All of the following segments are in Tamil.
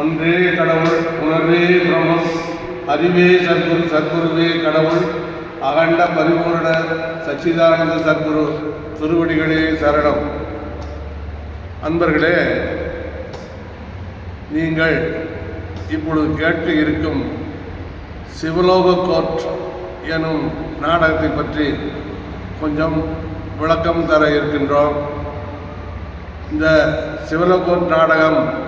ஒன்றே கடவுள் உணர்வே பிரம்மம். அறிவே சத்குரு சத்குருவே கடவுள். அகண்ட பரிபூரண சச்சிதானந்த சத்குரு திருவடிகளே சரணம். அன்பர்களே நீங்கள் இப்பொழுது கேட்டு இருக்கும் சிவலோக கோர்ட் எனும் நாடகத்தை பற்றி கொஞ்சம் விளக்கம் தர இருக்கின்றோம். இந்த சிவலோகோட் நாடகம்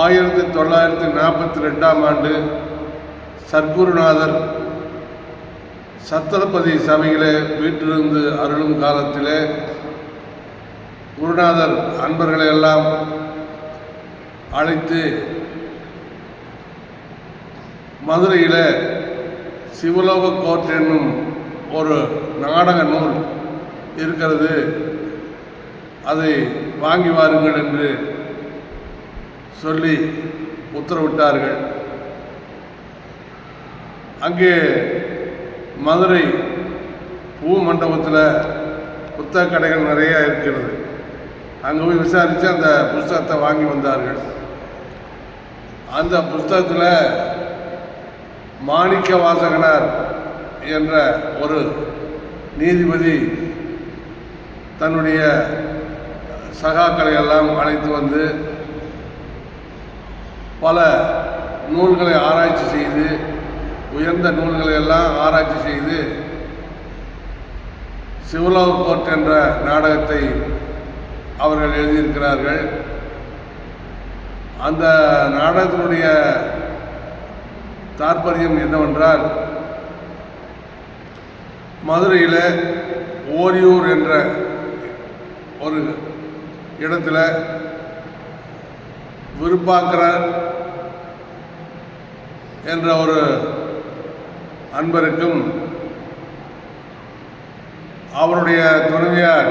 ஆயிரத்தி தொள்ளாயிரத்தி நாற்பத்தி ரெண்டாம் ஆண்டு சர்க்குருநாதர் சத்திரபதி சபையிலே வீட்டிலிருந்து அருளும் காலத்திலே குருநாதர் அன்பர்களை எல்லாம் அழைத்து மதுரையில் சிவலோக கோர்ட் என்னும் ஒரு நாடக நூல் இருக்கிறது. அதை வாங்கி வாருங்கள் என்று சொல்லி உத்தரவிட்டார்கள். அங்கே மதுரை பூ மண்டபத்தில் புத்தக கடைகள் நிறைய இருக்கிறது. அங்கே போய் விசாரித்து அந்த புஸ்தகத்தை வாங்கி வந்தார்கள். அந்த புஸ்தகத்தில் மாணிக்க வாசகனார் என்ற ஒரு நீதிபதி தன்னுடைய சகாக்களை எல்லாம் அழைத்து வந்து பல நூல்களை ஆராய்ச்சி செய்து உயர்ந்த நூல்களை எல்லாம் ஆராய்ச்சி செய்து சிவலோக கோர்ட் என்ற நாடகத்தை அவர்கள் எழுதியிருக்கிறார்கள். அந்த நாடகத்தினுடைய தாற்பயம் என்னவென்றால் மதுரையில் ஓரியூர் என்ற ஒரு இடத்துல விருப்பாக்கரர் என்ற ஒரு அன்பருக்கும் அவருடைய துணைவியார்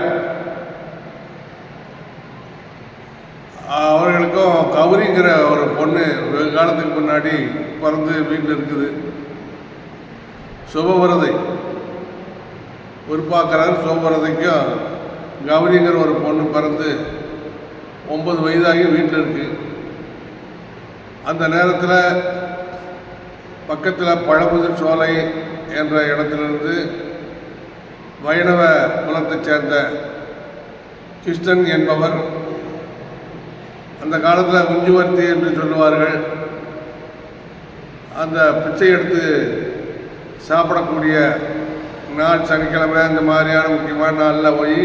அவர்களுக்கும் கௌரிங்கிற ஒரு பொண்ணு வெகு காலத்துக்கு முன்னாடி பிறந்து வீட்டில் இருக்குது. சுபவிரதை விருப்பாக்கரர் சுபவிரதைக்கும் கௌரிங்கிற ஒரு பொண்ணு பிறந்து ஒன்பது வயதாகி வீட்டில் இருக்குது அந்த நேரத்தில் பக்கத்தில் பழமுதிர் சோலை என்ற இடத்திலிருந்து வைணவ குலத்தைச் சேர்ந்த கிருஷ்ணன் என்பவர் அந்த காலத்தில் குஞ்சுவர்த்தி என்று சொல்லுவார்கள். அந்த பிச்சை எடுத்து சாப்பிடக்கூடிய நாள் சனிக்கிழமை இந்த மாதிரியான முக்கியமான நாளில் போய்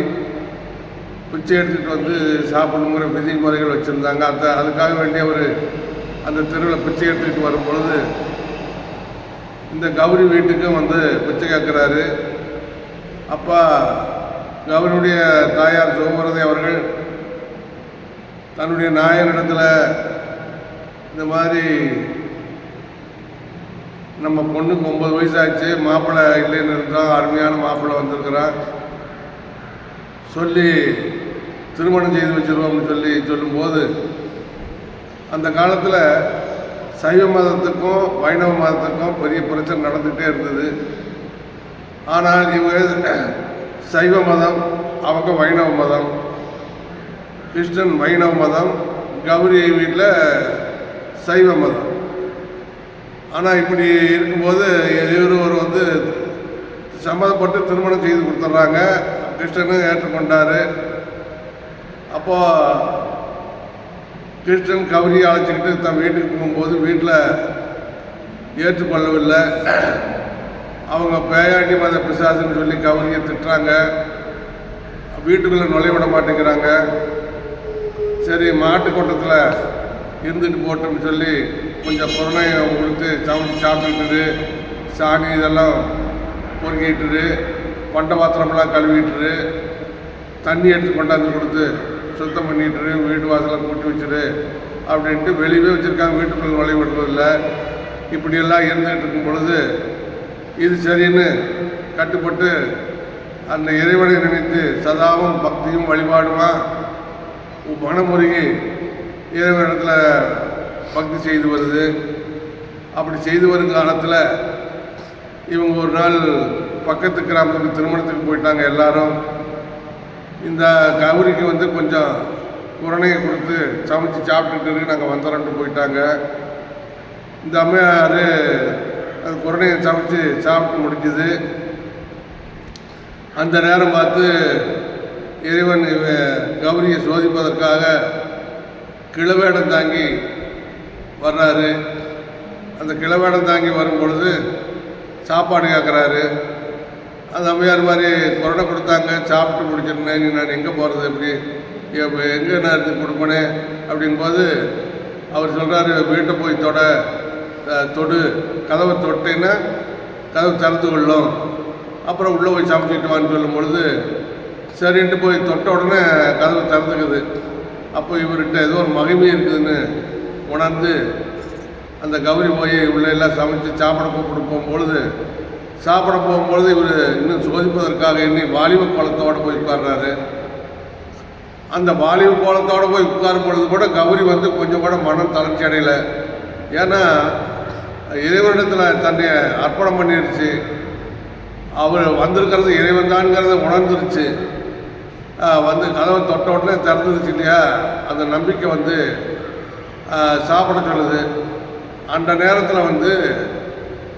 பிச்சை எடுத்துகிட்டு வந்து சாப்பிடணுங்கிற விதிமுறைகள் வச்சுருந்தாங்க. அந்த அதுக்காக வேண்டிய ஒரு அந்த தெருவில் பிச்சை எடுத்துக்கிட்டு வரும்பொழுது இந்த கௌரி வீட்டுக்கும் வந்து பிச்சை கேட்குறாரு. அப்பா கௌரியுடைய தாயார் சிவபரதி அவர்கள் தன்னுடைய நாயனிடத்தில் இந்த மாதிரி நம்ம பொண்ணுக்கு ஒம்பது வயசாச்சு மாப்பிள்ளை இல்லைன்னு இருக்கிறோம் அருமையான மாப்பிள்ளை வந்திருக்கிறான். சொல்லி திருமணம் செய்து வச்சிருவோம்னு சொல்லி சொல்லும்போது அந்த காலத்தில் சைவ மதத்துக்கும் வைணவ மதத்துக்கும் பெரிய பிரச்சனை நடந்துகிட்டே இருந்தது. ஆனால் இவங்க சைவ மதம் அவங்க வைணவ மதம் கிருஷ்ணன் வைணவ மதம் கௌரி வீட்டில் சைவ மதம். ஆனால் இப்படி இருக்கும்போது இருவர் வந்து சம்மதப்பட்டு திருமணம் செய்து கொடுத்துட்றாங்க கிருஷ்ணனும் ஏற்றுக்கொண்டார். அப்போது கிருஷ்ணன் கௌரி அழைச்சிக்கிட்டு தன் வீட்டுக்கு போகும்போது வீட்டில் ஏற்றுக்கொள்ளவில்லை. அவங்க பேயாண்டி மத பிசாசுன்னு சொல்லி கௌரியை திட்டுறாங்க. வீட்டுக்குள்ளே நுழைய விட மாட்டேங்கிறாங்க. சரி மாட்டு கூட்டத்தில் இருந்துட்டு போட்டோம்னு சொல்லி கொஞ்சம் பொருளை கொடுத்து சமைச்சு சாப்பிட்டுட்டு சாணி இதெல்லாம் பொறுக்கிட்டுரு பண்ட பாத்திரமெல்லாம் கழுவிட்டுரு தண்ணி எடுத்து கொண்டாந்து கொடுத்து சுத்தம் பண்ணிட்டுரு வீடு வாசலாம் கூட்டி வச்சுரு அப்படின்ட்டு வெளியவே வச்சுருக்காங்க வீட்டுக்குள்ள நுழைய விடுறதில்ல இப்படியெல்லாம் இருந்துகிட்டு இருக்கும் பொழுது இது சரின்னு கட்டுப்பட்டு அந்த இறைவனை நினைத்து சதாவும் பக்தியும் வழிபாடுமா? மனமுருகி இறைவனிடத்தில் பக்தி செய்து வருது. அப்படி செய்து வரும் காலத்தில் இவங்க ஒரு நாள் பக்கத்து கிராமத்துக்கு திருமணத்துக்கு போயிட்டாங்க எல்லாரும். இந்த கௌரிக்கு வந்து கொஞ்சம் குரணையை கொடுத்து சமைச்சு சாப்பிட்டுட்டு நாங்கள் வந்துடுறோன்ட்டு போயிட்டாங்க. இந்த அம்மையார் அது குரணையை சமைச்சு சாப்பிட்டு முடிஞ்சுது. அந்த நேரம் பார்த்து இறைவன் கௌரியை சோதிப்பதற்காக கிழவேடம் தாங்கி வர்றாரு. அந்த கிழவேடம் தாங்கி வரும் பொழுது சாப்பாடு கேட்குறாரு அந்த அம்மையார் மாதிரி கொரோனா கொடுத்தாங்க சாப்பிட்டு முடிச்சிருந்தேன். நான் எங்கே போகிறது எப்படி? எங்கே நான் இது கொடுப்பனே அப்படின்போது அவர் சொல்கிறாரு வீட்டை போய் தொட தொடு. கதவை தொட்டேன்னா கதவு திறந்து கொள்ளும். அப்புறம் உள்ளே போய் சமைச்சிட்டு வான்னு சொல்லும் பொழுது சரின்ட்டு போய் தொட்ட உடனே கதவு திறந்துக்குது. அப்போ இவர்கிட்ட ஏதோ ஒரு மகிமை இருக்குதுன்னு உணர்ந்து அந்த கௌரி போய் உள்ள எல்லாம் சமைச்சு சாப்பிட கூப்பிட்டு போகும்பொழுது சாப்பிட போகும்பொழுது இவர் இன்னும் சோதிப்பதற்காக என்னை வாலிப கோலத்தோடு போய் உட்கார்றாரு. அந்த வாலிப கோலத்தோடு போய் உட்காரும் பொழுது கூட கௌரி வந்து கொஞ்சம் கூட மனம் தளர்ச்சி அடையல. ஏன்னா இறைவனிடத்தில் தன்னை அர்ப்பணம் பண்ணிருச்சு. அவர் வந்திருக்கிறது இறைவன் தான்ங்கிறத உணர்ந்துருச்சு வந்து கதவை தொட்ட உடனே திறந்துருச்சு இல்லையா? அந்த நம்பிக்கை வந்து சாப்பிட சொல்லுது. அந்த நேரத்தில் வந்து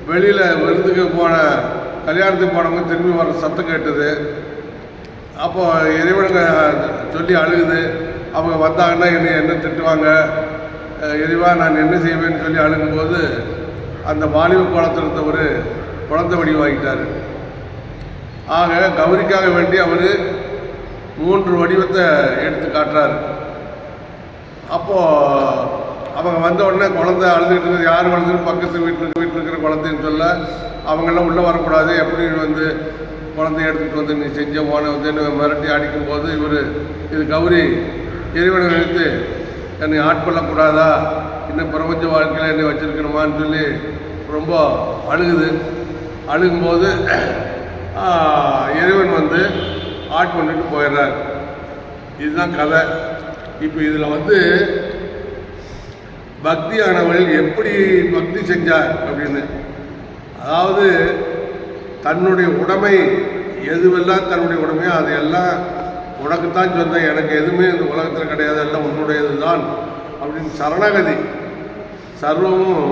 வெளியில் விருந்துக்கு போன கல்யாணத்துக்கு போனவங்க திரும்பி வர சத்தம் கேட்டது. அப்போ இறைவனுங்க சொல்லி அழுகுது. அவங்க வந்தாங்கன்னா என்னை என்ன திட்டுவாங்க? இறைவா நான் என்ன செய்வேன்னு சொல்லி அழுகும்போது அந்த வாலிப குளத்தில் இருந்தவர் குழந்தை வடிவாகிட்டார் ஆக கௌரிக்காக வேண்டி அவர் மூன்று வடிவத்தை எடுத்து காட்டுறாரு. அப்போது அவங்க வந்த உடனே குழந்தை அழுதுகிட்டு இருக்குது யார் குழந்தைன்னு பக்கத்து வீட்டுக்கு வீட்டில் இருக்கிற குழந்தைன்னு சொல்ல அவங்கெல்லாம் உள்ளே வரக்கூடாது. எப்படி வந்து குழந்தைய எடுத்துகிட்டு வந்து நீ செஞ்ச போன வந்து மிரட்டி அடிக்கும்போது இவர் இது கௌரி இறைவனை நினைத்து என்னை ஆட்கொள்ளக்கூடாதா இன்னும் பிரபஞ்ச வாழ்க்கையில் என்னை வச்சிருக்கணுமான்னு சொல்லி ரொம்ப அழுகுது. அழுகும்போது இறைவன் வந்து ஆட்கொண்டுட்டு போயிடுறார். இதுதான் கதை. இப்போ இதில் வந்து பக்தியானவள் எப்படி பக்தி செஞ்சார் அப்படின்னு. அதாவது தன்னுடைய உடைமை எதுவெல்லாம் தன்னுடைய உடைமையோ அதையெல்லாம் உனக்குத்தான் சொன்னேன் எனக்கு எதுவுமே இந்த உலகத்தில் கிடையாது எல்லாம் உன்னுடையது தான் அப்படின்னு சரணாகதி. சர்வமும்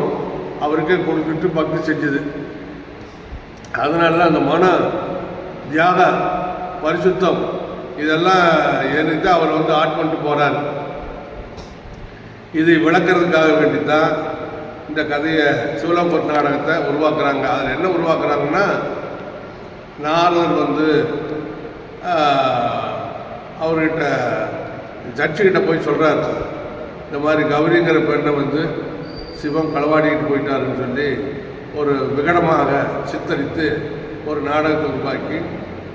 அவருக்கே கொடுத்துட்டு பக்தி செஞ்சது. அதனால தான் அந்த மன தியாக பரிசுத்தம் இதெல்லாம் எனக்கு அவர் வந்து ஆட் பண்ணிட்டு போகிறார் இதை விளக்குறதுக்காக வேண்டி தான் இந்த கதையை சிவலம்பூர் நாடகத்தை உருவாக்குறாங்க. அதில் என்ன உருவாக்குறாங்கன்னா நாரதர் வந்து அவர்கிட்ட ஜட்ஜுக்கிட்ட போய் சொல்கிறார் இந்த மாதிரி கௌரிங்கிற பெண்ணை வந்து சிவம் களவாடிக்கிட்டு போயிட்டாருன்னு சொல்லி ஒரு விகடமாக சித்தரித்து ஒரு நாடகத்தை உருவாக்கி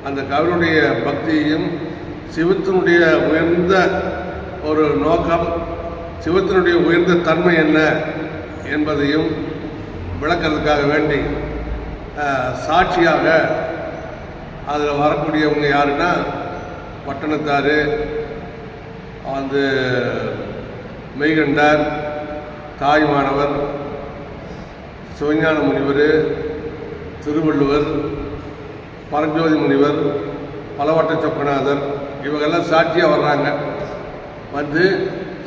அந்த கவினுடைய பக்தியையும் சிவத்தினுடைய உயர்ந்த ஒரு நோக்கம் சிவத்தினுடைய உயர்ந்த தன்மை என்ன என்பதையும் விளக்கிறதுக்காக வேண்டி சாட்சியாக அதில் வரக்கூடியவங்க யாருன்னா பட்டணத்தார் வந்து மெய்கண்டார் தாய்மானவர் சிவஞான முனிவர் திருவள்ளுவர் பரஞ்சோதி முனிவர் பலவட்ட சொக்கநாதர் இவங்கெல்லாம் சாட்சியாக வர்றாங்க. வந்து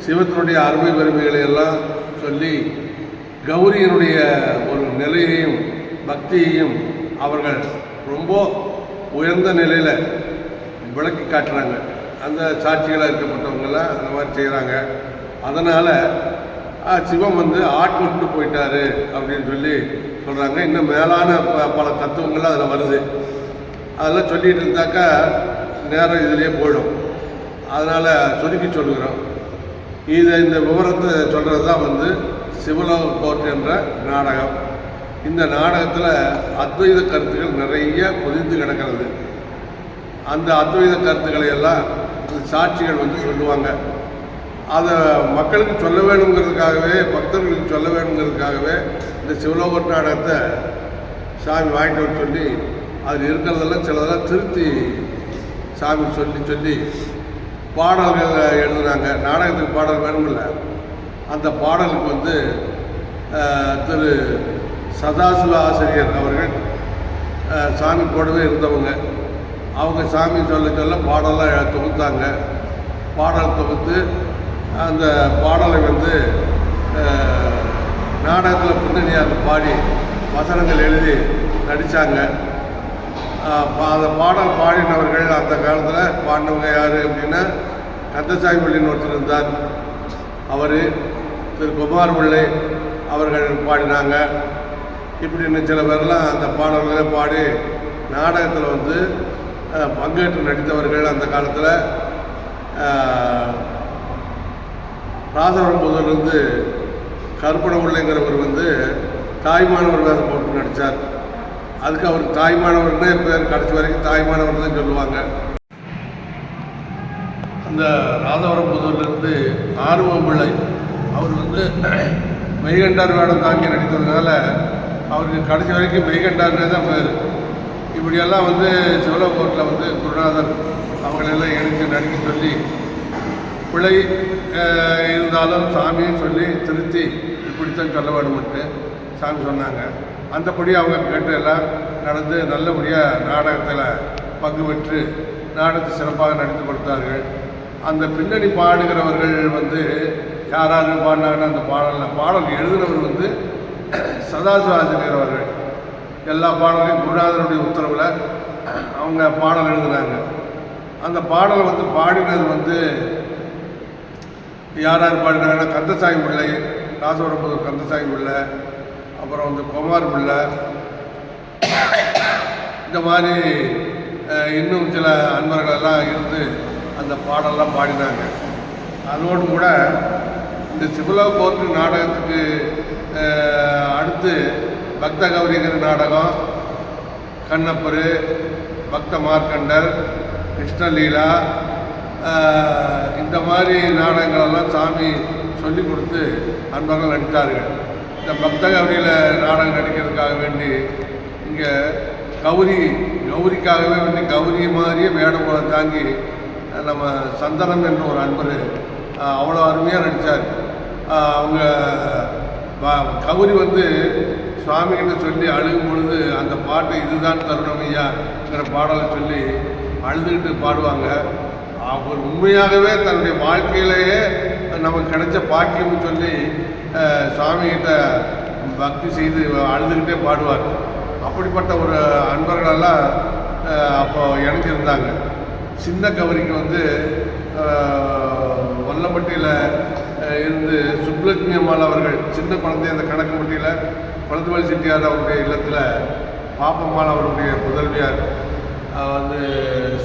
சிவத்தினுடைய அருமை பெருமைகளை எல்லாம் சொல்லி கௌரியினுடைய ஒரு நிலையையும் பக்தியையும் அவர்கள் ரொம்ப உயர்ந்த நிலையில் விளக்கி காட்டுறாங்க. அந்த சாட்சிகளாக இருக்கப்பட்டவங்கெல்லாம் அந்த மாதிரி செய்கிறாங்க அதனால் சிவம் வந்து ஆட்கொண்டு போயிட்டாரு அப்படின்னு சொல்லி சொல்கிறாங்க இன்னும் மேலான ப- பல தத்துவங்கள்லாம் அதில் வருது. அதெல்லாம் சொல்லிகிட்டு இருந்தாக்கா நேரம் இதுலேயே போயிடும். அதனால் சுருக்கி சொல்லுகிறோம். இதை இந்த விவரத்தை சொல்கிறது தான் வந்து சிவலோக கோர்ட் என்ற நாடகம். இந்த நாடகத்தில் அத்வைத கருத்துக்கள் நிறைய பொதிந்து கிடக்கிறது. அந்த அத்வைத கருத்துக்களை எல்லாம் சாட்சிகள் வந்து சொல்லுவாங்க. அதை மக்களுக்கு சொல்ல வேணுங்கிறதுக்காகவே பக்தர்களுக்கு சொல்ல வேணுங்கிறதுக்காகவே இந்த சிவலோக நாடகத்தை சாமி வாங்கிட்டு வர சொல்லி அதில் இருக்கிறதெல்லாம் சிலதெல்லாம் திருத்தி சாமி சொல்லி சொல்லி பாடல்கள் எழுதுனாங்க நாடகத்துக்கு பாடல் வேணுமில்ல அந்த பாடலுக்கு வந்து திரு சதாசிவ ஆசிரியர் அவர்கள் சாமி கூடவே இருந்தவங்க. அவங்க சாமி சொல்ல சொல்ல பாடலாம் தொகுத்தாங்க. பாடல் தொகுத்து அந்த பாடலை வந்து நாடகத்தில் பின்னணியாக பாடி வசனங்கள் எழுதி நடித்தாங்க அந்த பாடல் பாடினவர்கள் அந்த காலத்தில் பாடினவங்க யார் அப்படின்னா கந்தசாமி பள்ளின்னு ஒருத்தர் இருந்தார். அவர் திரு குமார் பிள்ளை அவர்கள் பாடினாங்க. இப்படின்னு சில பேர்லாம் அந்த பாடல்களை பாடி நாடகத்தில் வந்து பங்கேற்று நடித்தவர்கள் அந்த காலத்தில் ராசவரம்புதூர்லேருந்து கருப்பண பிள்ளைங்கிறவர் வந்து தாய்மானவர் வேஷம் போட்டு நடித்தார் அதுக்கு அவர் தாய்மானவர்னே பேர் கடைசி வரைக்கும் தாய்மானவர் தான் சொல்லுவாங்க. அந்த ராதவரம்புதூர்லேருந்து ஆர்வம் பிள்ளை. அவர் வந்து மெய்கண்டார் வேடம் தாங்கி நடித்ததுனால அவருக்கு கடைசி வரைக்கும் மெய்கண்டார்னே தான் பேர். இப்படியெல்லாம் வந்து சிவலோகோட்டில் வந்து குருநாதர் அவங்களெல்லாம் எடுத்து நடிக்க சொல்லி பிழை இருந்தாலும் சாமின்னு சொல்லி திருத்தி இப்படித்தான் சொல்ல வேணும்ட்டு சாமி சொன்னாங்க. அந்தபடி அவங்க கேட்டு எல்லாம் நடந்து நல்லபடியாக நாடகத்தில் பங்கு பெற்று நாடகத்தை சிறப்பாக நடித்து கொடுத்தார்கள். அந்த பின்னணி பாடுகிறவர்கள் வந்து யாராவது பாடினாங்கன்னா அந்த பாடலில் பாடல் எழுதினவர் வந்து சதாசிவாசிரியர் அவர்கள். எல்லா பாடலையும் குருநாதனுடைய உத்தரவில் அவங்க பாடல் எழுதுனாங்க அந்த பாடலை வந்து பாடினது வந்து யார் யார் பாடினாங்கன்னா கந்தசாமி பிள்ளை ராசவரம்புதூர் கந்தசாமி பிள்ளை அப்புறம் வந்து குமார் பிள்ளை. இந்த மாதிரி இன்னும் சில அன்பர்கள் எல்லாம் இருந்து அந்த பாடலாம் பாடினாங்க. அதோடு கூட இந்த சிவலோ போர்ட்டு நாடகத்துக்கு அடுத்து பக்த கௌரிங்கிற நாடகம் கண்ணப்பர் பக்த மார்க்கண்டர் கிருஷ்ணலீலா இந்த மாதிரி நாடகங்களெல்லாம் சாமி சொல்லி கொடுத்து அன்பர்கள் நடித்தார்கள். இந்த பக்த கௌரியில் நாடகம் நடிக்கிறதுக்காக வேண்டி இங்கே கௌரி கௌரிக்காகவே வேண்டி கௌரி மாதிரியே வேடம் போல தாங்கி நம்ம சந்தனம் என்ற ஒரு அன்பர் அவ்வளோ அருமையாக நடித்தார் அவங்க கௌரி வந்து சுவாமிகிட்ட சொல்லி அழுகும் பொழுது அந்த பாட்டு இதுதான் தருணம் ஐயாங்கிற பாடலை சொல்லி அழுதுகிட்டு பாடுவாங்க. அவர் உண்மையாகவே தன்னுடைய வாழ்க்கையிலேயே நமக்கு கிடைச்ச பாக்கியம்னு சொல்லி சாமிகிட்ட பக்தி செய்து அழுதுகிட்டே பாடுவார். அப்படிப்பட்ட ஒரு அன்பர்களெல்லாம் அப்போ அப்போ இணைஞ்சிருந்தாங்க சின்ன கவரிக்கு வந்து வல்லம்பட்டியில் இருந்து சுப்லட்சுமி அம்மாள் அவர்கள் சின்ன குழந்தை அந்த கணக்குப்பட்டியில் குளத்துவல் செட்டியார் அவருடைய இல்லத்தில் பாப்பம்மாள் அவருடைய முதல்வியார் வந்து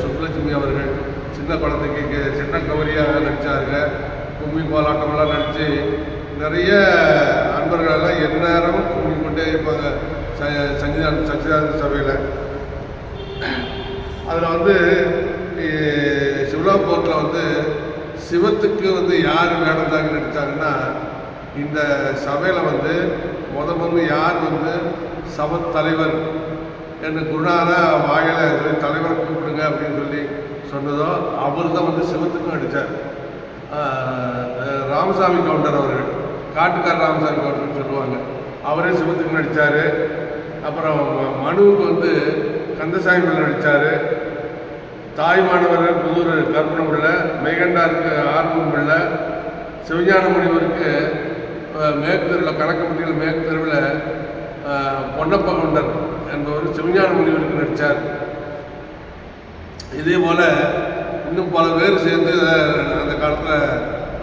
சுப்லட்சுமி அவர்கள் சின்ன குழந்தைக்கு கே- சின்ன கவரியாக நடித்தார்கள் கும்மி கோலாட்டமெல்லாம் நடித்து நிறைய அன்பர்கள் எல்லாம் எந்நேரமும் கூட்டிக்கொண்டே இருப்பாங்க ச- சஞ்சிதான சச்சிதானந்த சபையில். அதில் வந்து சிவலாபுரத்தில் வந்து சிவத்துக்கு வந்து யார் வேடந்தாங்க நடித்தாங்கன்னா இந்த சபையில் வந்து முத முதல்ல யார் வந்து சபத்தலைவர் என்று குருநாதா வாயில தலைவரை கூப்பிடுங்க அப்படின்னு சொல்லி சொன்னதோ அவர் தான் வந்து சிவத்துக்கும் நடித்தார் ராமசாமி கவுண்டர் அவர்கள் காட்டுக்கார் ராமசாமி கவுண்டர்னு சொல்லுவாங்க. அவரே சிவத்துக்கு நடித்தார் அப்புறம் மனுவுக்கு வந்து கந்தசாமி பிள்ளை நடித்தார் தாய்மானவர் புதூர் கற்பனை பிள்ளை மெய்கண்டாருக்கு ஆர்வம் பிள்ளை சிவஞான முனிவருக்கு மேற்கு தெருவில் கணக்கப்பட்டியில் மேற்கு தெருவில் பொன்னப்ப கவுண்டர் என்பவர் சிவஞான முனிவருக்கு நடித்தார் இதே போல் இன்னும் பல பேர் சேர்ந்து அந்த காலத்தில்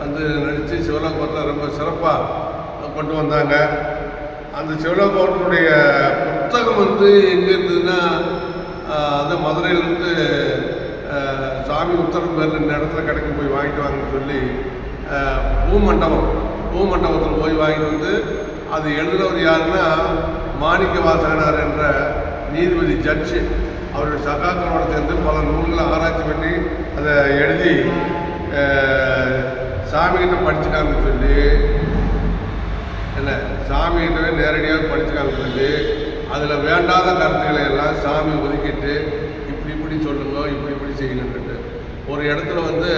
வந்து நடித்து சிவலோகத்தில் ரொம்ப சிறப்பாக கொண்டு வந்தாங்க. அந்த சிவலோகத்தினுடைய புத்தகம் வந்து எங்கே இருந்ததுன்னா அந்த அது மதுரையிலேருந்து சாமி உத்தரம் பேர் இந்த இடத்துல கடைக்கு போய் வாங்கிட்டு வாங்கன்னு சொல்லி பூமண்டபம் பூமண்டபத்தில் போய் வாங்கிட்டு வந்து அது எழுதுனவர் யாருன்னா மாணிக்க வாசகனார் என்ற நீதிபதி ஜட்ஜு. அவருடைய சகாக்களோட சேர்ந்து பல நூல்களை ஆராய்ச்சி பண்ணி அதை எழுதி சாமிகிட்ட படிச்சுட்டாங்கன்னு சொல்லி என்ன சாமிகிட்டவே நேரடியாக படிச்சுட்டாங்கன்னு சொல்லி அதில் வேண்டாத கருத்துக்களை எல்லாம் சாமி ஒதுக்கிட்டு இப்படி இப்படி சொல்லுங்க இப்படி இப்படி செய்யணுன்ட்டு ஒரு இடத்துல வந்து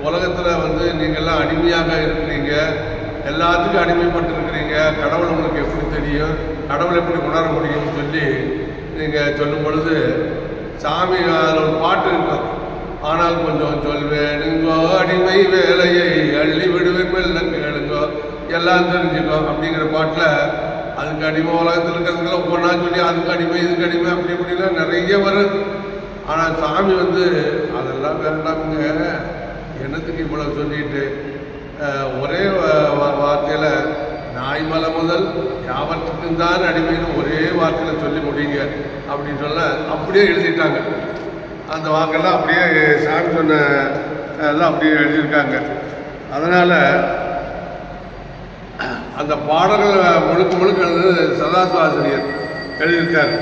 உலகத்தில் வந்து நீங்கள்லாம் அடிமையாக இருக்கிறீங்க எல்லாத்துக்கும் அடிமைப்பட்டு இருக்கிறீங்க கடவுள் உங்களுக்கு எப்படி தெரியும் கடவுள் எப்படி உணர முடியும்னு சொல்லி நீங்கள் சொல்லும் பொழுது சாமி அதில் ஒரு பாட்டு இருக்கும் ஆனால் கொஞ்சம் சொல்வேனுங்கோ அடிமை வேலையை அள்ளி விடுவேன் மெல்ல கேளுங்கோ எல்லாம் தெரிஞ்சுக்கோ அப்படிங்கிற பாட்டில் அதுக்கு அடிமை உலகத்தில் இருக்கிறதுக்கெல்லாம் ஒவ்வொன்றா சொல்லி அதுக்கு அடிமை இதுக்கு அடிமை அப்படி இப்படிலாம் நிறைய வரும். ஆனால் சாமி வந்து அதெல்லாம் வேண்டாமுங்க. என்னத்துக்கு இவ்வளோ சொல்லிட்டு? ஒரே வார்த்தையில் நாய் மலை முதல் யாவற்றுக்கும் தான் அடிமைன்னு ஒரே வார்த்தையில் சொல்லி முடியுங்க அப்படின்னு சொல்ல அப்படியே எழுதிட்டாங்க. அந்த வாக்கெல்லாம் அப்படியே சாமி சொன்ன எல்லாம் அப்படியே எழுதியிருக்காங்க. அதனால் அந்த பாடல்கள் முழுக்க முழுக்க எழுது சதாசிவாசிரியர் எழுதியிருக்கார்.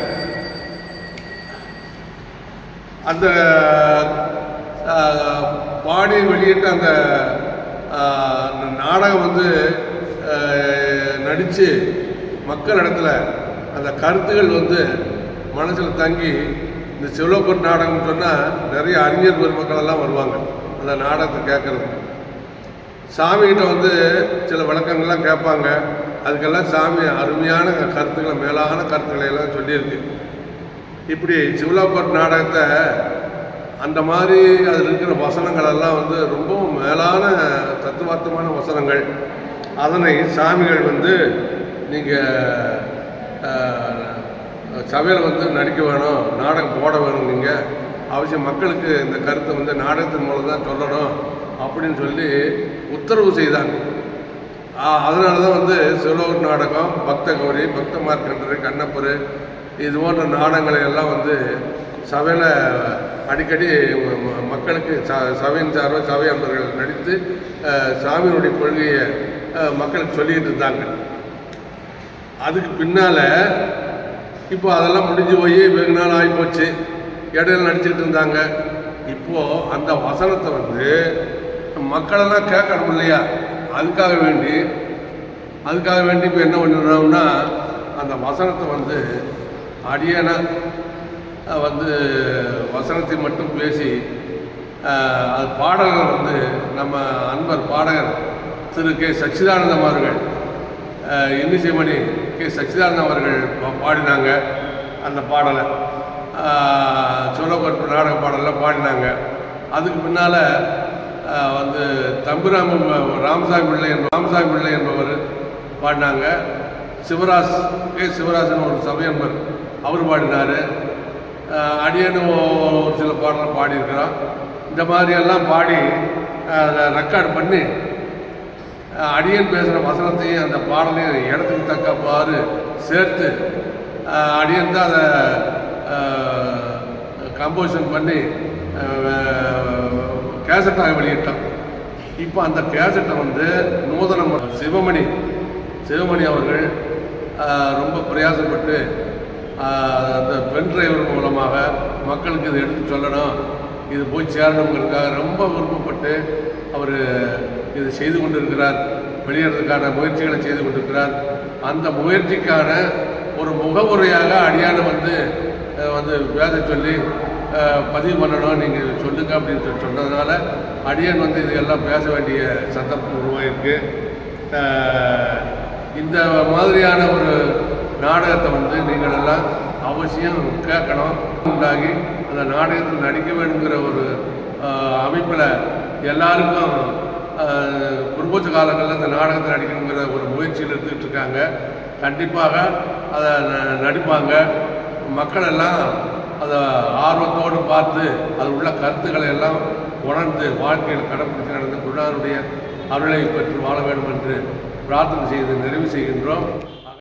அந்த பாடி வெளியிட்ட அந்த நாடகம் வந்து நடித்து மக்கள் இடத்துல அந்த கருத்துகள் வந்து மனசில் தங்கி இந்த சிவலோகர் நாடகம்னு சொன்னால் நிறைய அறிஞர் பெருமக்கள் எல்லாம் வருவாங்க. அந்த நாடகத்தை கேட்குறது சாமிகிட்ட வந்து சில விளக்கங்கள்லாம் கேட்பாங்க அதுக்கெல்லாம் சாமி அருமையான கருத்துக்களை மேலான கருத்துக்களை எல்லாம் சொல்லியிருக்கு. இப்படி சிவலாப்பட் நாடகத்தை அந்த மாதிரி அதில் இருக்கிற வசனங்கள் எல்லாம் வந்து ரொம்பவும் மேலான தத்துவார்த்தமான வசனங்கள். அதனை சாமிகள் வந்து நீங்கள் சபையில் வந்து நடிக்க வேணும் நாடகம் போட வேணும் நீங்கள் அவசியம் மக்களுக்கு இந்த கருத்தை வந்து நாடகத்தின் மூலம் தான் சொல்லணும் அப்படின்னு சொல்லி உத்தரவு செய்தாங்க. அதனால தான் வந்து சிலோர் நாடகம் பக்த கௌரி பக்த மார்க்கண்டர் கண்ணப்பர் இது போன்ற நாடகங்களை எல்லாம் வந்து சபையில் அடிக்கடி ம- மக்களுக்கு ச சபையின் சார்பாக சபை அன்பர்கள் நடித்து சாமியினுடைய கொள்கையை மக்களுக்கு சொல்லிக்கிட்டு இருந்தாங்க. அதுக்கு பின்னால் இப்போ அதெல்லாம் முடிஞ்சு போய் வெகு நாள் ஆகிப்போச்சு இடையில நடிச்சுட்டு இருந்தாங்க. இப்போது அந்த வசனத்தை வந்து மக்களெல்லாம் கேட்கணும் இல்லையா? அதுக்காக வேண்டி அதுக்காக வேண்டி இப்போ என்ன பண்ணுறோம்னா அந்த வசனத்தை வந்து அடியனை வந்து வசனத்தை மட்டும் பேசி அது பாடல்கள் வந்து நம்ம அன்பர் பாடகர் திரு கே. சச்சிதானந்தம் அவர்கள் இன்னிசைமணி கே. சச்சிதானந்தம் அவர்கள் பாடினாங்க அந்த பாடலை. சோழப்பட்டு நாடக பாடலாம் பாடினாங்க. அதுக்கு பின்னால் வந்து தம்புராம ராமசாமி பிள்ளை என்ப ராமசாமி பிள்ளை என்பவர் பாடினாங்க. சிவராஜ் கே. சிவராஜன் ஒரு சபையன்பர் அவர் பாடினார். அடியனும் ஒரு சில பாடலாம் பாடியிருக்கிறோம் இந்த மாதிரியெல்லாம் பாடி அதை ரெக்கார்ட் பண்ணி அடியன் பேசுகிற வசனத்தையும் அந்த பாடலையும் இடத்துக்கு தக்கப்பாறு சேர்த்து அடியன் தான் அதை கம்போசிஷன் பண்ணி கேசட்டாக வெளியிட்டோம் இப்போ அந்த கேசட்டை வந்து நூதனம் சிவமணி சிவமணி அவர்கள் ரொம்ப பிரயாசப்பட்டு அந்த பென் டிரைவர் மூலமாக மக்களுக்கு இதை எடுத்து சொல்லணும் இது போய் சேரணுங்கிறதுக்காக ரொம்ப விருப்பப்பட்டு அவர் இதை செய்து கொண்டிருக்கிறார். வெளியேறதுக்கான முயற்சிகளை செய்து கொண்டிருக்கிறார். அந்த முயற்சிக்கான ஒரு முகவுரையாக அடியான வந்து வந்து பேச சொல்லி பதிவு பண்ணணும். நீங்கள் சொல்லுங்க அப்படின்னு சொல்லி சொன்னதுனால அடியன் வந்து இதெல்லாம் பேச வேண்டிய சந்தர்ப்பம் உருவாயிருக்கு. இந்த மாதிரியான ஒரு நாடகத்தை வந்து நீங்கள் எல்லாம் அவசியம் கேட்கணும். உண்டாகி அந்த நாடகத்தில் நடிக்க வேணுங்கிற ஒரு அமைப்பில் எல்லாருக்கும் அஹ், காலங்களில் இந்த நாடகத்தில் நடிக்கணுங்கிற ஒரு முயற்சியில் இருந்துகிட்டு இருக்காங்க கண்டிப்பாக அதை ந- நடிப்பாங்க. மக்கள் எல்லாம் அதை ஆர்வத்தோடு பார்த்து அதில் உள்ள கருத்துக்களை எல்லாம் உணர்ந்து வாழ்க்கையில் கடைப்பிடித்து நடந்து குருநாதனுடைய அருளை பெற்று வாழ வேண்டும் என்று பிரார்த்தனை செய்து நிறைவு செய்கின்றோம்.